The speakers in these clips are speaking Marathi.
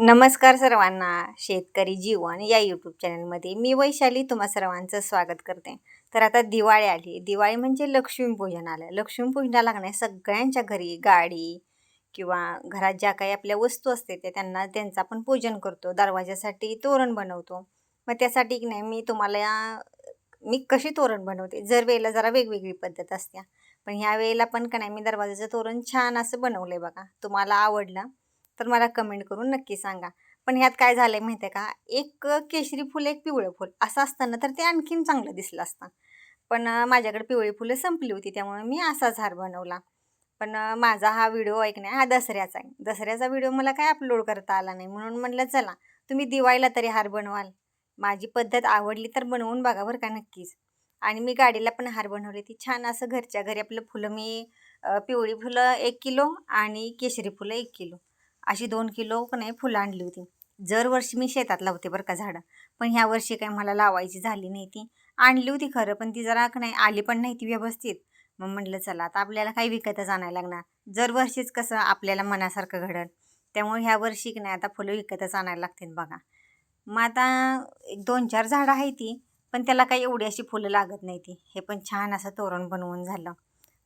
नमस्कार सर्वांना शेतकरी जीवन या यूट्यूब चॅनलमध्ये मी वैशाली तुम्हा सर्वांचं स्वागत करते. तर आता दिवाळी आली. दिवाळी म्हणजे लक्ष्मीपूजन आलं. लक्ष्मीपूजनाला का सगळ्यांच्या घरी गाडी किंवा घरात ज्या काही आपल्या वस्तू असते त्या त्यांना त्यांचं आपण पूजन करतो. दरवाजासाठी तोरण बनवतो. मग त्यासाठी की नाही मी तुम्हाला मी कशी तोरण बनवते? जर वेळेला जरा वेगवेगळी पद्धत असते पण ह्या वेळेला पण का नाही मी दरवाजाचं तोरण छान असं बनवलं आहे बघा. तुम्हाला आवडलं तर मला कमेंट करून नक्की सांगा. पण ह्यात काय झालं आहे माहिती आहे का? एक केशरी फुल एक पिवळं फुल. असं असताना तर ते आणखीन चांगलं दिसलं असतं. पण माझ्याकडे पिवळी फुलं संपली होती त्यामुळे मी असाच हार बनवला. पण माझा हा व्हिडिओ ऐकण्या हा दसऱ्याचा आहे. दसऱ्याचा व्हिडिओ मला काय अपलोड करता आला नाही. म्हणून म्हणलं चला तुम्ही दिवाळीला तरी हार बनवाल. माझी पद्धत आवडली तर बनवून बघा बरं का नक्कीच. आणि मी गाडीला पण हार बनवले. ती छान असं घरच्या घरी आपलं फुलं मी पिवळी फुलं एक किलो आणि केशरी फुलं एक किलो. अशी दोन किलो नाही फुलं आणली होती. दरवर्षी मी शेतात लावते बरं का झाडं. पण ह्या वर्षी काही मला लावायची झाली नाही ती. आणली होती खरं पण ती जरा नाही आली पण नाही ती व्यवस्थित. मग म्हटलं चला आता आपल्याला काही विकतच आणायला लागणार. दरवर्षीच कसं आपल्याला मनासारखं घडल त्यामुळे ह्या वर्षी की नाही आता फुलं विकतच आणायला लागतील बघा. मग आता एक दोन चार झाडं आहे ती पण त्याला काही एवढी अशी फुलं लागत नाही ती. हे पण छान असं तोरण बनवून झालं.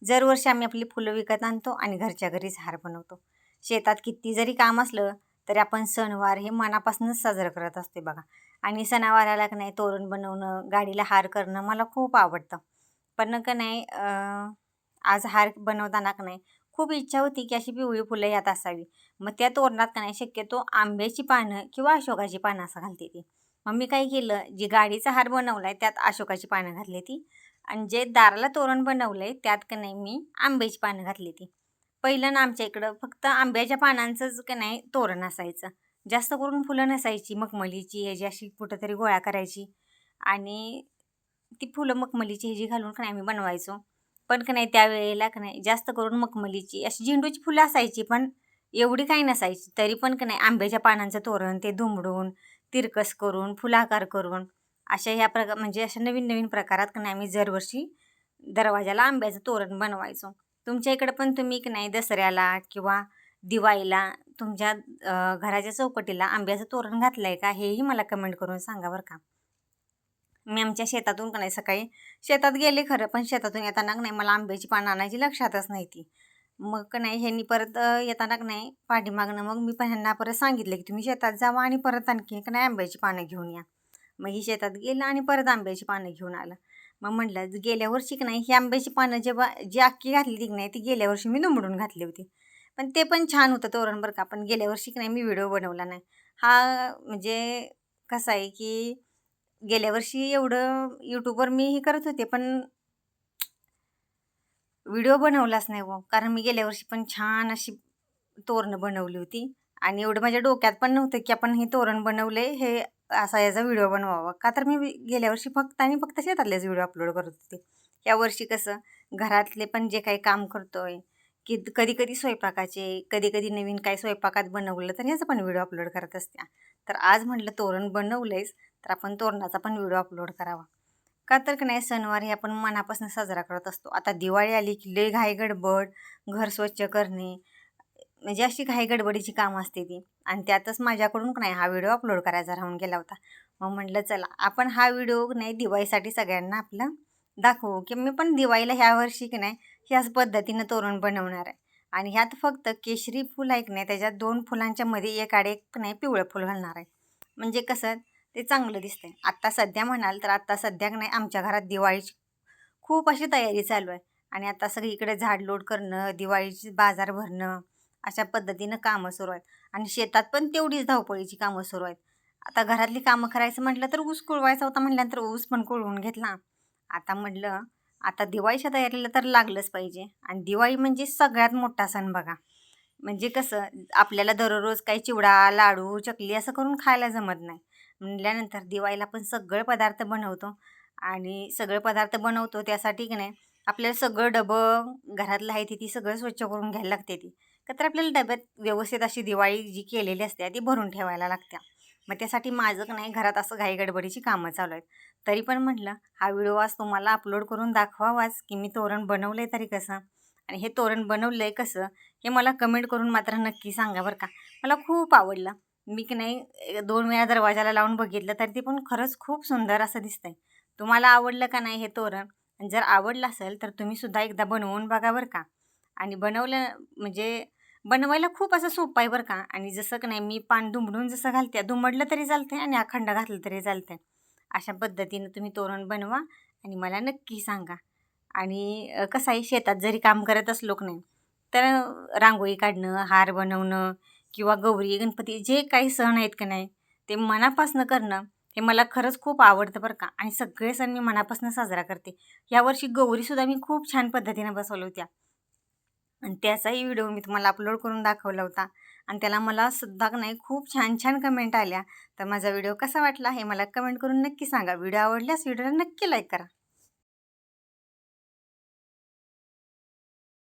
दरवर्षी आम्ही आपली फुलं विकत आणतो आणि घरच्या घरीच हार बनवतो. शेतात किती जरी काम असलं तरी आपण सणवार हे मनापासूनच साजरं करत असते बघा. आणि सणावाराला का नाही तोरण बनवणं गाडीला हार करणं मला खूप आवडतं. पण का नाही आज हार बनवताना का नाही खूप इच्छा होती की अशी पिवळी फुलं यात असावी. मग त्या तोरणात का नाही शक्यतो आंब्याची पानं किंवा अशोकाची पानं असं घालते ती. मग मी काय केलं जी गाडीचा हार बनवला आहे त्यात अशोकाची पानं घातली ती. आणि जे दाराला तोरण बनवलं आहे त्यात का नाही मी आंब्याची पानं घातली ती. पहिलं ना आमच्या इकडं फक्त आंब्याच्या पानांचंच का नाही तोरण असायचं. जास्त करून फुलं नसायची मखमलीची ह्याची अशी कुठंतरी गोळा करायची. आणि ती फुलं मखमलीची ह्याची घालून का नाही आम्ही बनवायचो. पण का नाही त्यावेळेला का नाही जास्त करून मखमलीची अशी झेंडूची फुलं असायची पण एवढी काही नसायची. तरी पण का नाही आंब्याच्या पानांचं तोरण ते दुमडून तिरकस करून फुलाकार करून अशा ह्या प्रकार म्हणजे अशा नवीन नवीन प्रकारात का नाही आम्ही दरवर्षी दरवाजाला आंब्याचं तोरण बनवायचो. तुमच्या इकडं पण तुम्ही की नाही दसऱ्याला किंवा दिवाळीला तुमच्या घराच्या चौकटीला आंब्याचं तोरण घातलं आहे का? हेही मला कमेंट करून सांगा बरं का. मी आमच्या शेतातून का नाही सकाळी शेतात गेले खरं पण शेतातून येताना नाही मला आंब्याची पानं आणायची लक्षातच नाही ती मग का नाही ह्यांनी परत येताना नाही पाठीमागणं मग मी पण ह्यांना परत सांगितलं की तुम्ही शेतात जावा आणि परत आणखी नाही आंब्याची पानं घेऊन या. मग ही शेतात गेलं आणि परत आंब्याची पानं घेऊन आलं. मग म्हटलं गेल्या वर्षी की नाही ही आंब्याची पानं जेव्हा जी अख्खी घातली ती की नाही ती गेल्या वर्षी मी दुमडून घातली होती. पण ते पण छान होतं तोरण बरं का पण गेल्या वर्षी की नाही मी व्हिडिओ बनवला नाही. हा म्हणजे कसं आहे की गेल्या वर्षी एवढं यूट्यूबवर मी हे करत होते पण व्हिडिओ बनवलाच नाही हो. कारण मी गेल्या वर्षी पण छान अशी तोरणं बनवली होती. आणि एवढं माझ्या डोक्यात पण नव्हतं की आपण हे तोरण बनवले हे असा याचा व्हिडिओ बनवावा. का तर मी गेल्या वर्षी फक्त आणि फक्त शेतातलेच व्हिडिओ अपलोड करत होते. यावर्षी कसं घरातले पण जे काही काम करतो आहे की कधी कधी स्वयंपाकाचे कधी कधी नवीन काही स्वयंपाकात बनवलं तर ह्याचा पण व्हिडिओ अपलोड करत असत्या. तर आज म्हटलं तोरण बनवलंयच तर आपण तोरणाचा पण व्हिडिओ अपलोड करावा. का तर की नाही सणवार हे आपण मनापासून साजरा करत असतो. आता दिवाळी आली की लय घाई गडबड घर स्वच्छ करणे म्हणजे अशी काही गडबडीची कामं असते ती. आणि त्यातच माझ्याकडून नाही हा व्हिडिओ अपलोड करायचा राहून गेला होता. मग म्हटलं चला आपण हा व्हिडिओ नाही दिवाळीसाठी सगळ्यांना आपलं दाखवू की मी पण दिवाळीला ह्या वर्षी की नाही ह्याच पद्धतीनं तोरण बनवणार आहे. आणि ह्यात फक्त केशरी फुल आहे की नाही त्याच्यात दोन फुलांच्या मध्ये एक आडे एक नाही पिवळं फुल घालणार आहे. म्हणजे कसं ते चांगलं दिसतंय. आत्ता सध्या म्हणाल तर आत्ता सध्या की नाही आमच्या घरात दिवाळीची खूप अशी तयारी चालू आहे. आणि आता सगळीकडे झाडलोट करणं दिवाळीची बाजार भरणं अशा पद्धतीनं कामं सुरू आहेत. आणि शेतात पण तेवढीच धावपळीची कामं सुरू आहेत. आता घरातली कामं करायचं म्हटलं तर ऊस कुळवायचा होता म्हटल्यानंतर ऊस पण कुळवून घेतला. आता म्हटलं आता दिवाळीच्या तयारीला तर लागलंच पाहिजे. आणि दिवाळी म्हणजे सगळ्यात मोठा सण बघा. म्हणजे कसं आपल्याला दररोज काही चिवडा लाडू चकली असं करून खायला जमत नाही. म्हटल्यानंतर दिवाळीला आपण सगळे पदार्थ बनवतो. आणि सगळे पदार्थ बनवतो त्यासाठी की नाही आपल्याला सगळं डबं घरातलं आहे ती ती सगळं स्वच्छ करून घ्यायला लागते ती. का तर आपल्याला डब्यात व्यवस्थित अशी दिवाळी जी केलेली असते ती भरून ठेवायला लागत्या. मग त्यासाठी माझं नाही घरात असं घाई गडबडीची कामं चालू आहेत. तरी पण म्हटलं हा व्हिडिओ आज तुम्हाला अपलोड करून दाखवावाच की मी तोरण बनवलं आहे तरी कसं? आणि हे तोरण बनवलं आहे कसं? हे मला कमेंट करून मात्र नक्की सांगा बरं का. मला खूप आवडलं. मी की नाही दोन वेळा दरवाजाला लावून बघितलं तर ते पण खरंच खूप सुंदर असं दिसतं आहे तुम्हाला आवडलं का नाही हे तोरण? जर आवडलं असेल तर तुम्ही सुद्धा एकदा बनवून बघा बरं का. आणि बनवलं म्हणजे बनवायला खूप असं सोपं आहे बरं का. आणि जसं का नाही मी पान दुमडून जसं घालते दुमडलं तरी चालतंय आणि अखंड घातलं तरी चालतंय. अशा पद्धतीनं तुम्ही तोरण बनवा आणि मला नक्की सांगा. आणि कसं आहे शेतात जरी काम करत असलो नाही तर रांगोळी काढणं हार बनवणं किंवा गौरी गणपती जे काही सण आहेत का नाही ते मनापासनं करणं हे मला खरंच खूप आवडतं बरं का. आणि सगळे सण मी मनापासून साजरा करते. यावर्षी गौरीसुद्धा मी खूप छान पद्धतीनं बसवल्या होत्या. आणि त्याचाही व्हिडिओ मी तुम्हाला अपलोड करून दाखवला होता. आणि त्याला मला सुद्धा नाही खूप छान छान कमेंट आल्या. तर माझा व्हिडिओ कसा वाटला हे मला कमेंट करून नक्की सांगा. व्हिडिओ आवडल्यास व्हिडिओला नक्की लाईक करा.